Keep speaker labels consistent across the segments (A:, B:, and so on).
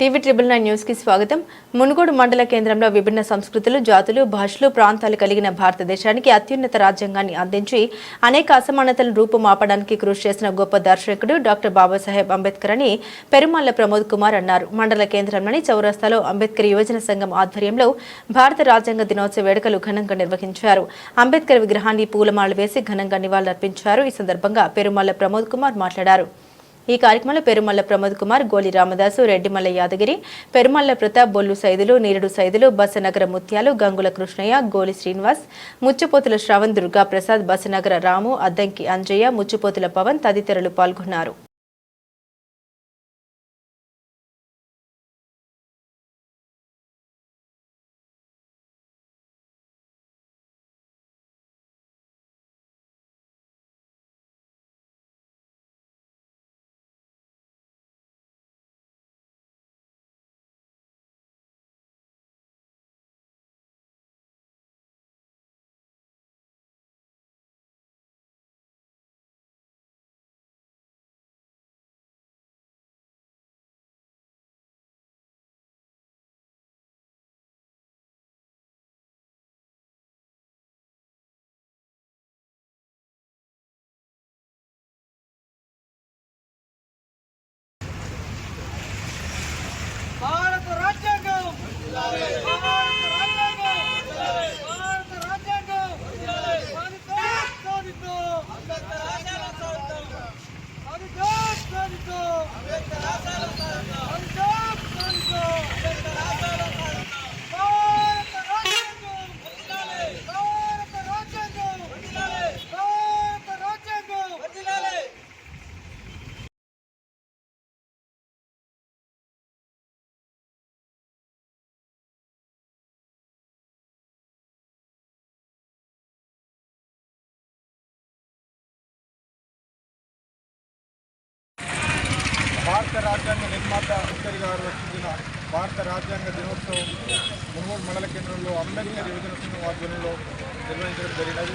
A: TV triple nine న్యూస్కి స్వాగతం. మునుగోడు మండల కేంద్రంలో విభిన్న సంస్కృతులు జాతులు భాషలు ప్రాంతాలు కలిగిన భారతదేశానికి అత్యున్నత రాజ్యాంగాన్ని అందించి అనేక అసమానతలను రూపుమాపడానికి కృషి చేసిన గొప్ప దర్శకుడు డాక్టర్ బాబాసాహెబ్ అంబేద్కర్ అని పెరుమాళ్ళ ప్రమోద్ కుమార్ అన్నారు. మండల కేంద్రంలోని చౌరస్తాలో అంబేద్కర్ యువజన సంఘం ఆధ్వర్యంలో భారత రాజ్యాంగ దినోత్సవ వేడుకలు ఘనంగా నిర్వహించారు. అంబేద్కర్ విగ్రహాన్ని పూలమాలలు వేసి ఘనంగా నివాళులర్పించారు. ఈ సందర్భంగా పెరుమాళ్ళ ప్రమోద్ కుమార్ మాట్లాడారు. ఈ కార్యక్రమంలో పెరుమల్ల ప్రమోద్ కుమార్ గోలి రామదాసు రెడ్డిమల్ల యాదగిరి పెరుమల్ల ప్రతాప్ బొల్లు సైదులు నీరుడు సైదులు బసనగర ముత్యాలు గంగుల కృష్ణయ్య గోలి శ్రీనివాస్ ముచ్చుపోతుల శ్రవణ్ దుర్గా ప్రసాద్ బసనగర రాము అద్దంకి అంజయ్య ముచ్చుపోతుల పవన్ తదితరులు పాల్గొన్నారు
B: భారత రాజ్యాంగం భారత రాజ్యాంగం భారత రాజ్యాంగం సాధితో సాధితో సాధితో సాధితో సాధితో సాధితో భారత రాజ్యాంగం భారత రాజ్యాంగం భారత రాజ్యాంగం
C: భారత రాజ్యాంగ నిర్మాత అంబేద్కర్ గారు రచించిన భారత రాజ్యాంగ దినోత్సవం మునుగోడు మండల కేంద్రంలో అంబేద్కర్ యువజన సంఘం ఆధ్వర్యంలో నిర్వహించడం జరిగినది.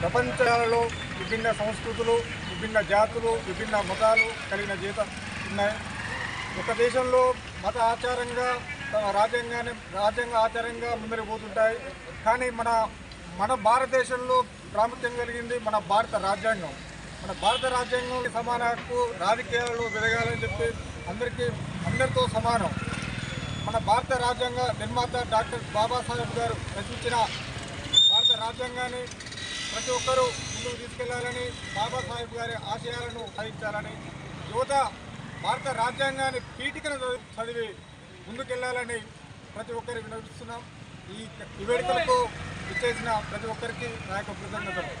C: ప్రపంచాలలో విభిన్న సంస్కృతులు విభిన్న జాతులు విభిన్న మతాలు కలిగిన జీత ఉన్నాయి. ఒక దేశంలో మత ఆచారంగా రాజ్యాంగాన్ని రాజ్యాంగ ఆచారంగా ముందరికి పోతుంటాయి. కానీ మన మన భారతదేశంలో ప్రాముఖ్యం కలిగింది మన భారత రాజ్యాంగం. మన భారత రాజ్యాంగం సమాన హక్కు రాజకీయాలు పెరగాలని చెప్పి అందరికీ అందరితో సమానం. మన భారత రాజ్యాంగ నిర్మాత డాక్టర్ బాబాసాహెబ్ గారు రచించిన భారత రాజ్యాంగాన్ని ప్రతి ఒక్కరూ ముందుకు తీసుకెళ్ళాలని బాబాసాహెబ్ గారి ఆశయాలను సాధించాలని యువత భారత రాజ్యాంగాన్ని పీఠికను చదివి- ముందుకెళ్ళాలని ప్రతి ఒక్కరికి వినవిస్తున్నాం. ఈ ఈ వేడుకలకు ఇచ్చేసిన ప్రతి ఒక్కరికి నా యొక్క కృతజ్ఞతలు.